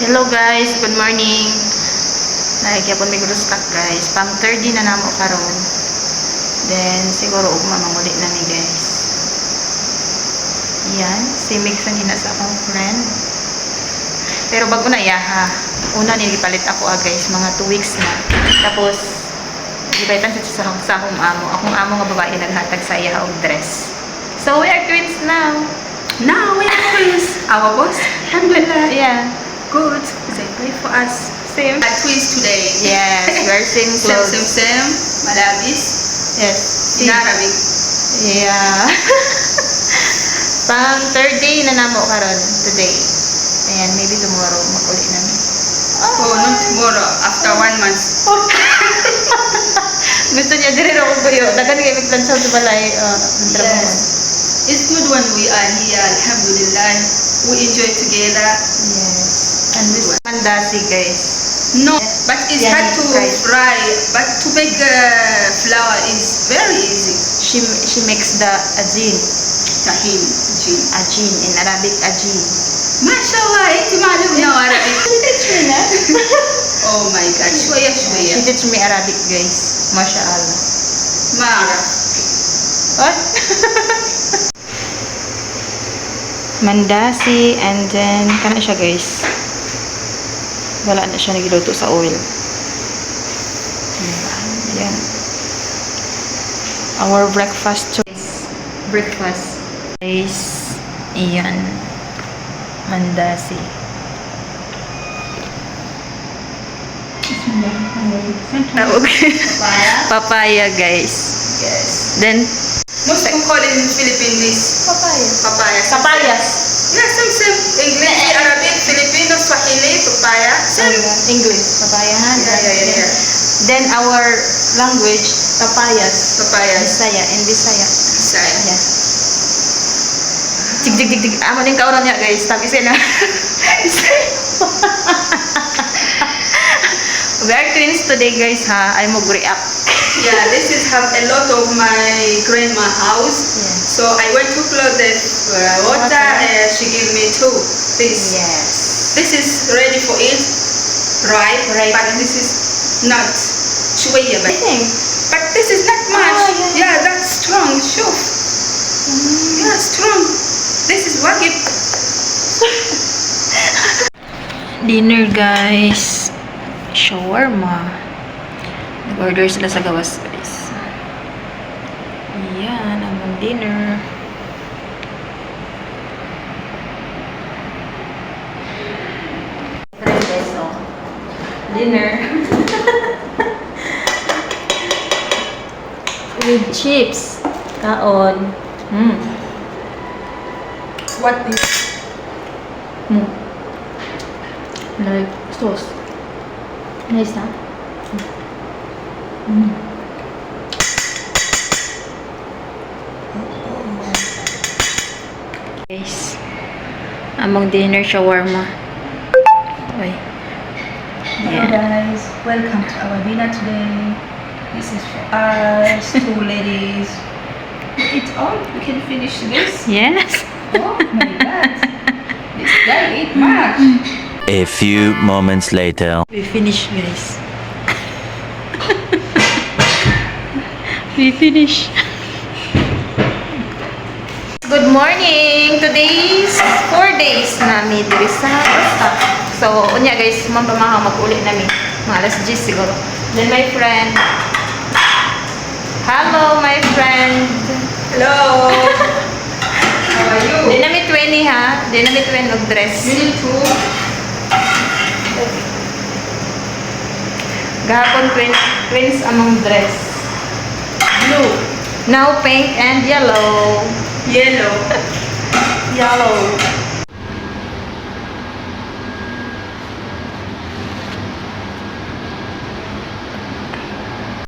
Hello guys, good morning. Nahigyapon may gulo stock guys. Pang 30 na namo karon. Then siguro ugma manguli na ni guys. Yan, si Mix ang gina sa akong friend. Pero bago na yaha, una nilipalit ako ah guys, mga 2 weeks na. Tapos gibaitan sa sa sa akong amo. Akong amo nga babae naghatag sa iya og dress. So we are twins now. Now we are twins. Our boss, Alhamdulillah. Yeah. Good. They pray for us. Same. Are twins today. Yes, we are same Same, clothes. same, same. Malabis. Yes. In Arabic. Yeah. Pang third day na namo karon today. Ayan, maybe tomorrow mag-uli namin. Oh, not tomorrow. After one month. Gusto niya diri ra ko buyo. Dagan kay magplansyaw sa balay uh. Yes. It's good when we are here. Alhamdulillah. We enjoy together. Yes And this mandasi guys. No, but it's Yeah, hard to right. fry. But to make uh, flour is very easy. She she makes the ajin. Tahin. Jin. Ajin in Arabic ajin. MashaAllah. انت معلومة عربي. Teach me na. Oh my God. شوية She شوية. teach me Arabic guys. Mashallah. ما أعرف. What? Mandasi and then kana siya guys. Wala na siya nagiluto sa oil. Yan. Our breakfast choice. Breakfast. Guys, iyan. Mandasi. Tawag. Papaya. Papaya guys. Yes. Then, Most it in Philippines. papaya. Papaya. Papayas. Yeah, same, same. English, Arabic, Filipino, Swahili, papaya. Same. English. Papaya. ha? Yeah, yeah, yeah, yeah. Then our language, papayas. Papaya. Bisaya. In Bisaya. Bisaya. Ayan. Tig, tig, tig, tig. Amo din kauran niya guys. Tabi sila. We are twins today guys ha. I mo react. Yeah, this is have a lot of my grandma house. Yeah. So I went to plug the uh, water she gave me two. This. Yes. This is ready for it. Right. Right. But this is not شوية I but, think. but this is not much. Oh, yeah. yeah, that's strong. شوف. Yeah, strong. This is wagib. Dinner guys. Shawarma. Nag-order sila sa gawas guys. Yan, ang dinner. Dinner. With chips. Kaon. Mm. What is? Mm. Like sauce. Nice na? Mm. Guys, among dinner shawarma. Oy. Hello guys, welcome to our dinner today. This is for us, two ladies. We eat all, we can finish this. Yes. Oh my god, this guy eat much. A few moments later. We finish, guys. we finish. Good morning! Today's four days na mi diri sa basta. So, unya guys, mampamahaw mag-uli namin. Mga alas 10 siguro. Then my friend. Hello, my friend. Hello. How are you? Dinamit 20 ha. Dinamit 20 og dress. You need to. Gahapon twin, twins among dress. Blue. Now pink and yellow. Yellow. Yellow.